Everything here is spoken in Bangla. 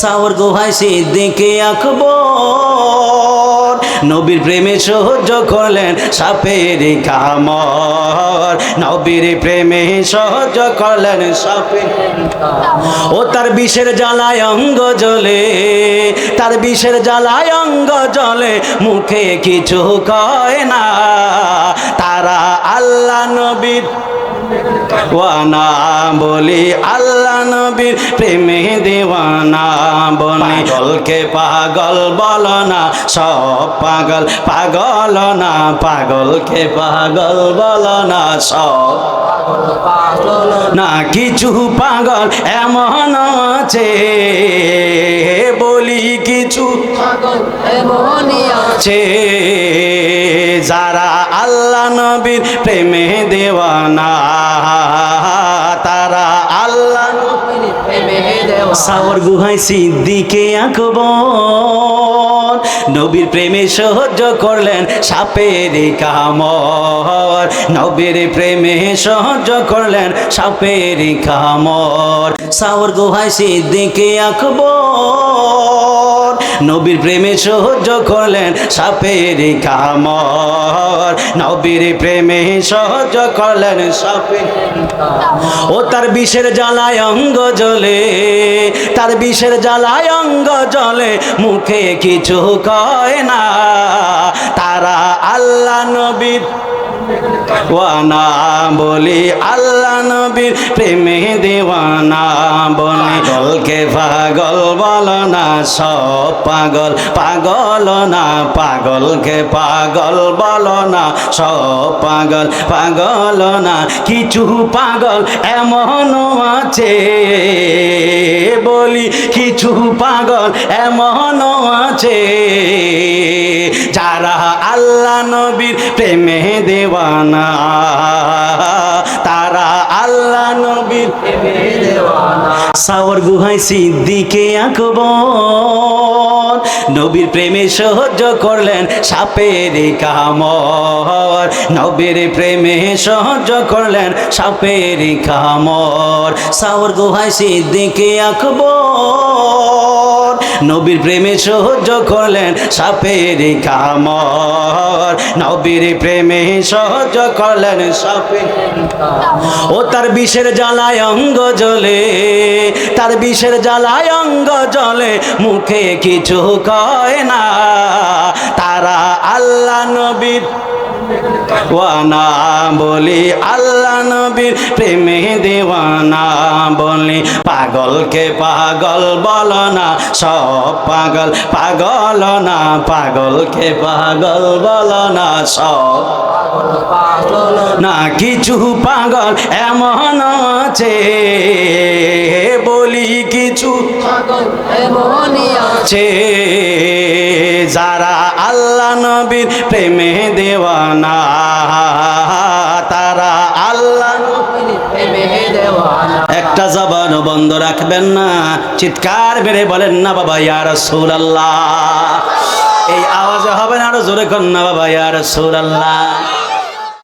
সাওর গোহাই সিদ্দিকে আকবর। নবীর প্রেমে সহ্য করলেন সাপের কামর। নবীর প্রেমে সহ্য করলেন সাপের ও তার বিষের জ্বালায় অঙ্গ জ্বলে, তার বিষের জ্বালায় অঙ্গ জ্বলে, মুখে কিছু কয় না। তারা আল্লাহ নবীর ওয়ানা বলি আল্লাহ নবীর প্রেমে দেওয়ানা বলি পাগলকে পাগল বল না সব পাগল পাগল না। পাগলকে পাগল বল না সব না। কিছু পাগল এমন আছে বলি কিছু আছে। যারা আল্লাহ নবীর প্রেমে দেওয়ানা, তারা আল্লাহ সাওর গুহাই সিদ্দিকে আকবর, নবীর প্রেমে সহ্য করলেন সাপের কামর। নবীর প্রেমে সহ্য করলেন সাপের কামর। সাওর গুহাই সিদ্দিকে আকবর নবীর প্রেমে সহ্য করলেন সাপের কামর নবীর প্রেমে সহ্য করলেন সাপের ও তার বিষের জ্বালায় অঙ্গ জ্বলে, তার বিষের জ্বালায় অঙ্গ জ্বলে, মুখে কিছু কয় না। তারা আল্লাহ নবীর ওয়ানা বলি আল্লাহ নবীর প্রেমে দেওয়ানা বলি পাগলকে পাগল বল না, সব পাগল। পাগল না, পাগলকে পাগল বল না, সব পাগল। পাগল না, কিছু পাগল এমনও আছে বলি, কিছু পাগল এমনও আছে যারা আল্লাহ নবীর প্রেমে দেওয়ানা। তারা আল্লাহ নবীর প্রেমে দেওয়ানা। সাওর গুহাই সিদ্দিকে আকবর। নবীর প্রেমে সহ্য করলেন সাপের কামর। নবীর প্রেমে সহ্য করলেন সাপের কামর। সাওর গুহাই সিদ্দিকে আকবর। নবীর প্রেমে সহ্য করলেন সাপের কামর নবীর প্রেমে সহ্য করলেন সাপের ও তার বিষের জ্বালায় অঙ্গ জ্বলে, তার বিষের জ্বালায় অঙ্গ জ্বলে, মুখে কিছু কয় না। তারা আল্লাহ নবীর ওয়ানা বলি আল্লাহ নবীর প্রেমে দেওয়ানা বলি পাগলকে পাগল বল না সব পাগল পাগল না পাগলকে পাগল বল না সব না কিছু পাগল এমন আছে বলি কিছু আছে। যারা আল্লাহ নবীর প্রেমে দেওয়ানা। তারা আল্লাহ একটা জবান বন্ধ রাখবেন না। চিৎকার বেড়ে বলেন, না বাবা ইয়ার সুর আল্লাহ এই আওয়াজে হবে না আরও জোরে কন্যা বাবা ইয়ার সুর আল্লাহ